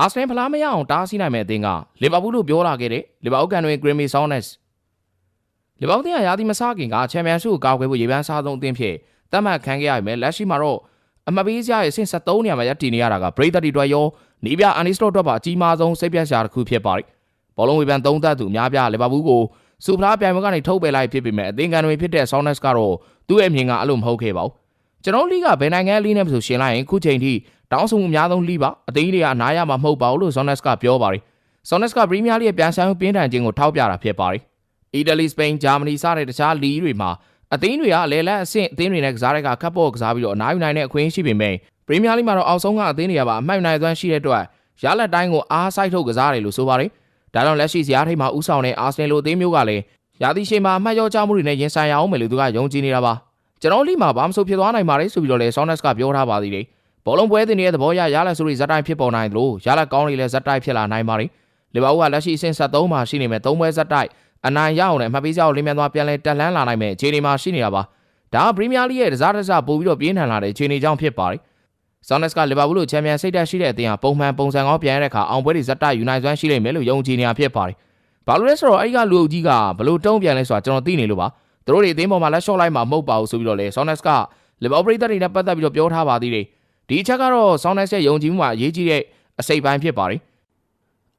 အာဆင်ဖလားမရအောင်တားဆီးနိုင်မဲ့အသင်းကလီဗာပူးလို့ပြောလာခဲ့တဲ့လီဗာပူးကန်တွင်ဂရမီဆောင်းနက်စ်လီဗာပူးတင်ကရာသီမစခင်ကချန်ပီယံဆုကိုကောက်ွယ်ဖို့ရေပန်းစားဆုံးအသင်းဖြစ်တတ်မှတ်ခံခဲ့ရပေမဲ့လက်ရှိမှာတော့အမပေးစရာရဲ့အဆင့်73နေရာမှာရပ်တည်နေရတာကဘရိတ်တီတွေ့ရောနီးပြအန်နီစတော့အတွက်ပါအကြီးမားဆုံးစိတ်ပြတ်စရာတစ်ခုဖြစ်ပါတယ်ဘောလုံးဝေဖန်သုံးသပ်သူအများပြလီဗာပူးကိုစူဖလားပြိုင်ပွဲကနေထုတ်ပယ်လိုက်ဖြစ်ပေမဲ့အသင်းကန်တွင်ဖြစ်တဲ့ဆောင်းနက်စ်ကတော့သူ့ရဲ့အမြင်ကအဲ့လိုမဟုတ်ခဲ့ပါဘူး ကျွန်တော်လိကဘယ်နိုင်ငံလိနဲ့ဆိုရှင်လိုက်ရင်ခုချိန်ထိတောင်းဆိုမှုအများဆုံးလိပါအသင်းတွေကအနားရမှာမဟုတ်ပါဘူးလို့ဆောင်းနက်စ်ကပြောပါတယ်ဆောင်းနက်စ်ကပရီးမီးယားလိရဲ့ပြန်ဆိုင်မှုပြင်းထန်ခြင်းကိုထောက်ပြတာဖြစ်ပါတယ်အီတလီစပိန်ဂျာမနီစတဲ့တခြားလီတွေမှာအသင်းတွေကအလဲလက်အဆင့်အသင်းတွေနဲ့ကစားတဲ့ကကပ်ပေါ်ကစားပြီးတော့အနားယူနိုင်တဲ့အခွင့်ရှိပေမဲ့ပရီးမီးယားလိမှာတော့အောက်ဆုံးကအသင်းတွေကပါအမှိုက်နိုင်သွမ်းရှိတဲ့အတွက်ရလက်တိုင်းကိုအားစိုက်ထုတ်ကစားတယ်လို့ဆိုပါတယ်ဒါကြောင့်လက်ရှိဇယားထိပ်မှာဥဆောင်တဲ့အာဆနယ်လိုအသင်းမျိုးကလည်းရာသီရှည်မှာအမှတ်ရောကြမှုတွေနဲ့ရင်ဆိုင်ရအောင်မယ်လို့သူကယုံကြည်နေတာပါ ကျွန်တော်လိမှာဘာမှမဆိုဖြစ်သွားနိုင်ပါတယ်ဆိုပြီးတော့လေဆောင်းနက်စ်ကပြောထားပါသေးတယ်ဘောလုံးပွဲတင်တဲ့သဘောရရလက်ဆိုတွေဇက်တိုင်းဖြစ်ပေါ်နိုင်သလိုရလက်ကောင်းတွေလည်းဇက်တိုင်းဖြစ်လာနိုင်ပါတယ်လီဗာပူးကလက်ရှိအဆင့်73မှာရှိနေမဲ့၃ပွဲဇက်တိုင်းအနိုင်ရအောင်လည်းအမှတ်ပေးစရာကိုလင်းမြန်သွားပြန်လဲတက်လှမ်းလာနိုင်မဲ့အခြေအနေမှာရှိနေတာပါဒါကပရီးမီးယားလိရဲ့တစားတစားပို့ပြီးတော့ပြင်းထန်လာတဲ့အခြေအနေကြောင့်ဖြစ်ပါတယ်ဆောင်းနက်စ်ကလီဗာပူးလိုချန်ပီယံစိတ်ဓာတ်ရှိတဲ့အသင်းဟာပုံမှန်ပုံစံကောင်းပြန်ရတဲ့အခါအောင်ပွဲတွေဇက်တိုင်းယူနိုင်စွမ်းရှိလိမ့်မယ်လို့ယုံကြည်နေတာဖြစ်ပါတယ်ဘာလို့လဲဆိုတော့အဲ့ဒီကလူအုပ်ကြီးကဘလို့တုံးပြန်လဲဆိုတာကျွန်တော်သိနေလို့ပါ သူတို့တွေအသင်းပေါ်မှာလက်လျှော့လိုက်မှာမဟုတ်ပါဘူးဆိုပြီးတော့လေဆောင်းနက်စ်ကလီဗာပူးပရိသတ်တွေနဲ့ပတ်သက်ပြီးတော့ပြောထားပါသေးတယ်ဒီအချက်ကတော့ဆောင်းနက်စ်ရဲ့ယုံကြည်မှုမှာအရေးကြီးတဲ့အစိပ်ပိုင်းဖြစ်ပါတယ်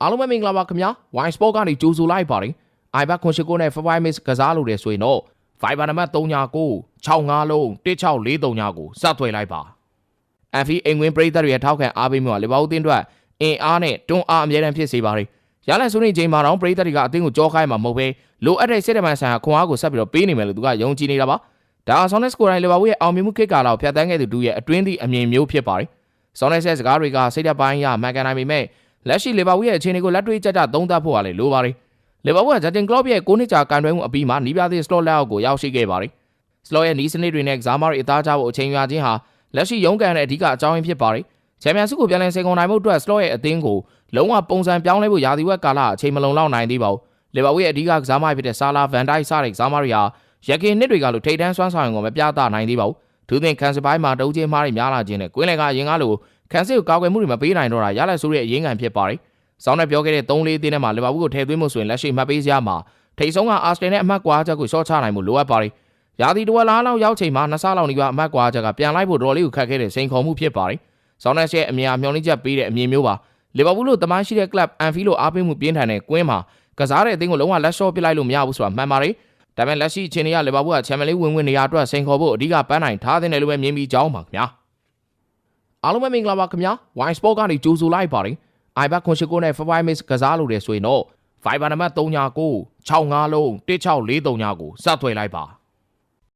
အားလုံးပဲမင်္ဂလာပါခင်ဗျာ Wine Sport ကနေကြိုဆိုလိုက်ပါတယ် iPad ခွန်ရှိကိုနဲ့ Five Mix ကစားလို့တယ်ဆိုရင်တော့ Viber နံပါတ်39 65လုံး16439ကိုစသွယ်လိုက်ပါအန်ဖီအင်ငွင်းပရိသတ်တွေရဲ့ထောက်ခံအားပေးမှုကလီဗာပူးအသင်းအတွက်အင်အားနဲ့တွန်းအားအမြဲတမ်းဖြစ်စေပါတယ် ရလန်ဆိုနေချိန်မှာတော့ပရိသတ်တွေကအသင်းကိုကြောခိုင်းမှာမဟုတ်ဘဲလိုအပ်တဲ့စစ်တမန်ဆိုင်ရာခွန်အားကိုဆက်ပြီးတော့ပေးနေမယ်လို့သူကယုံကြည်နေတာပါဒါက Sonex ကိုယ်တိုင်လီဗာပူးရဲ့အောင်မြင်မှုခေတ်ကာလကိုဖျက်ဆီးခဲ့သူတူရဲ့အတွင်းသည့်အမြင်မျိုးဖြစ်ပါတယ် Sonex ရဲ့စကားတွေကစိတ်ဓာတ်ပိုင်းရမှန်ကန်နိုင်ပေမဲ့လက်ရှိလီဗာပူးရဲ့အခြေအနေကိုလက်တွေ့ကျကျသုံးသပ်ဖို့ကလည်းလိုပါတယ်လီဗာပူးကဂျက်တင်ကလော့ရဲ့9နှစ်ကြာကန်တွဲမှုအပြီးမှာနီးပြသည့်စလော့လက်အောက်ကိုရောက်ရှိခဲ့ပါတယ်စလော့ရဲ့နီးစနစ်တွေနဲ့ကစားမတွေအသားကျဖို့အချိန်ယူရခြင်းဟာလက်ရှိရုန်းကန်တဲ့အဓိကအကြောင်းရင်းဖြစ်ပါတယ် ချန်ပီယံဆုကိုပြန်လည်ဆင်ကုန်နိုင်မှုအတွက်စလော့ရဲ့အသင်းကိုလုံးဝပုံစံပြောင်းလဲဖို့ရာသီဝက်ကာလအချိန်မလုံလောက်နိုင်သေးပါဘူးလီဗာပူးရဲ့အဓိကကစားမဖြစ်တဲ့ဆာလာဗန်ဒိုက်စတဲ့ကစားမတွေဟာရခင်နှစ်တွေကလိုထိတ်တန်းစွမ်းဆောင်ရင်ကိုမပြသနိုင်သေးပါဘူးသူသင်ကန်စပိုင်းမှာတုံးချင်းမားတွေများလာခြင်းနဲ့ကွင်းလယ်ကအရင်ကလိုကန်စစ်ကိုကာကွယ်မှုတွေမပေးနိုင်တော့တာရလက်ဆိုးရဲ့အရင်းခံဖြစ်ပါတယ်။စောင်းနဲ့ပြောခဲ့တဲ့3-4အသင်းထဲမှာလီဗာပူးကိုထည့်သွင်းမှုဆိုရင်လက်ရှိမှတ်ပေးစရာမှာထိတ်ဆုံးကအာစတင်နဲ့အမှတ်ကွာချက်ကိုရှော့ချနိုင်မှုလိုအပ်ပါတယ်။ရာသီတဝက်လားလောက်ရောက်ချိန်မှာနှစ်ဆလောက်နီးပါးအမှတ်ကွာချက်ကပြန်လိုက်ဖို့တော်လေးကိုခက်ခဲတဲ့စိန်ခေါ်မှုဖြစ်ပါတယ်။ စောင်းနဲ့ရဲ့အမြင်အမျှော်လင့်ချက်ပေးတဲ့အမြင်မျိုးပါ။လီဗာပူးလိုတမိုင်းရှိတဲ့ကလပ်အန်ဖီလိုအားပေးမှုပြင်းထန်တဲ့ကွင်းမှာကစားတဲ့အသင်းကိုလုံးဝလက်ရှော့ပစ်လိုက်လို့မရဘူးဆိုတာမှန်ပါတယ်။ဒါပေမဲ့လက်ရှိအချိန်တွေကလီဗာပူးကချန်ပီယံလိဝင်ဝင်နေရာအတွက်စိန်ခေါ်ဖို့အဓိကပန်းနိုင်ထားတဲ့နယ်လို့ပဲမြင်ပြီးကြောင်းပါခင်ဗျာ။အားလုံးပဲမင်္ဂလာပါခင်ဗျာ Wine Sport ကနေကြိုဆိုလိုက်ပါတယ် iPad ခွန်ရှိကိုနဲ့ Five Mix ကစားလို့တယ်ဆိုရင်တော့ Viber နံပါတ်39 65လုံး16439ကိုစသွယ်လိုက်ပါ